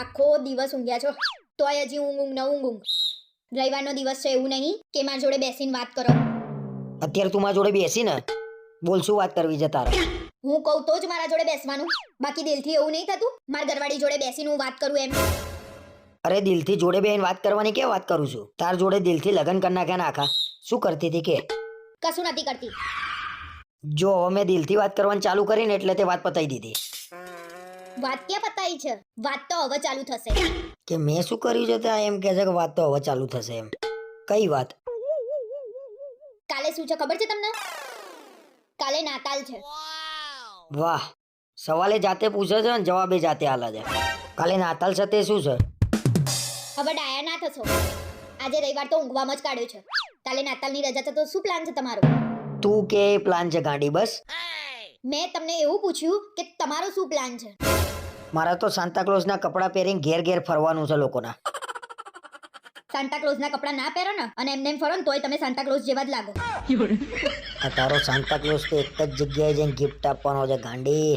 આખો દિવસ ઊંઘ્યા છો? તોય હજી ઊંઘ ઊંઘ ન ઊંઘ ઊંઘ. રવિવારનો દિવસ છે એવું નહીં કે મારા જોડે બેસીને વાત કરો. અત્યારે તું મારા જોડે બેસી ને બોલ શું વાત કરવી છે તારે? હું કહું તો જ મારા જોડે બેસવાનું. બાકી દિલથી એવું નહીં થતું મારા ઘરવાળી જોડે બેસીને હું વાત કરું એમ. અરે દિલથી જોડે બેન વાત કરવાની કે વાત કરું છું? તાર જોડે દિલથી લગ્ન કરના કે નાખા શું કરતી હતી કે? કશું નથી કરતી. જો હવે મેં દિલથી વાત કરવાની ચાલુ કરીને એટલે તે વાત પતાઈ દીધી. વાત ક્યાં પતાઈ છે? વાત તો હવે ચાલુ થશે. કે મેં શું કર્યું છે ત્યાં? એમ કહે છે કે વાત તો હવે ચાલુ થશે એમ. કઈ વાત? કાલે શું છે ખબર છે તમને? કાલે નાતાલ છે. વાહ. સવાલે જાતે પૂછે છે ને જવાબે જાતે આલે છે. કાલે નાતાલ છે તે શું છે? હવે ડાયા ના થશો. આજે રવિવાર તો ઊંઘવામાં જ કાઢ્યો છે. કાલે નાતાલની રજા છે તો શું પ્લાન છે તમારો? તું કે પ્લાન છે ગાડી બસ? મેં તમને એવું પૂછ્યું કે તમારો શું પ્લાન છે? મારા તો સાંતાક્લોઝના કપડાં પહેરીને ઘેર ઘેર ફરવાનું છે લોકોના. સાંતાક્લોઝના ક્લોઝના કપડાં ના પહેરો ને અને એમને એમ ફરો ને તોય તમે સાંતાક્લોઝ જેવા જ લાગો. આ તારો સાંતાક્લોઝ તો એક જ જગ્યાએ જઈને ગિફ્ટ આપવાનો છે ગાંડી.